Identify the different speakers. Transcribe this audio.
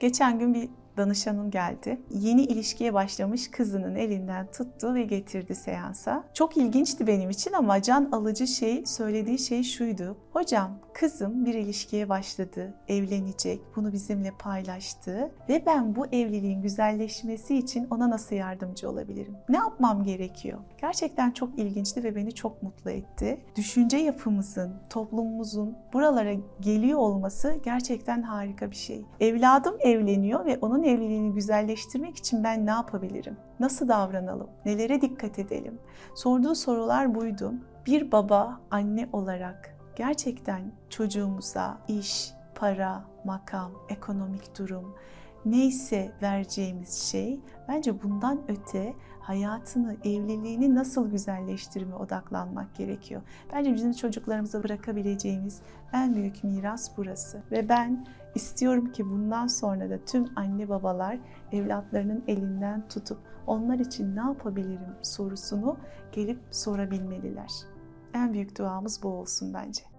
Speaker 1: Geçen gün bir danışanım geldi. Yeni ilişkiye başlamış kızının elinden tuttu ve getirdi seansa. Çok ilginçti benim için ama can alıcı şey, söylediği şey şuydu. Hocam, kızım bir ilişkiye başladı, evlenecek, bunu bizimle paylaştı ve ben bu evliliğin güzelleşmesi için ona nasıl yardımcı olabilirim? Ne yapmam gerekiyor? Gerçekten çok ilginçti ve beni çok mutlu etti. Düşünce yapımızın, toplumumuzun buralara geliyor olması gerçekten harika bir şey. Evladım evleniyor ve onun evliliğini güzelleştirmek için ben ne yapabilirim? Nasıl davranalım? Nelere dikkat edelim? Sorduğu sorular buydu. Bir baba, anne olarak gerçekten çocuğumuza iş, para, makam, ekonomik durum neyse vereceğimiz şey bence bundan öte hayatını, evliliğini nasıl güzelleştirme odaklanmak gerekiyor. Bence bizim çocuklarımıza bırakabileceğimiz en büyük miras burası. Ve ben istiyorum ki bundan sonra da tüm anne babalar evlatlarının elinden tutup onlar için ne yapabilirim sorusunu gelip sorabilmeliler. En büyük duamız bu olsun bence.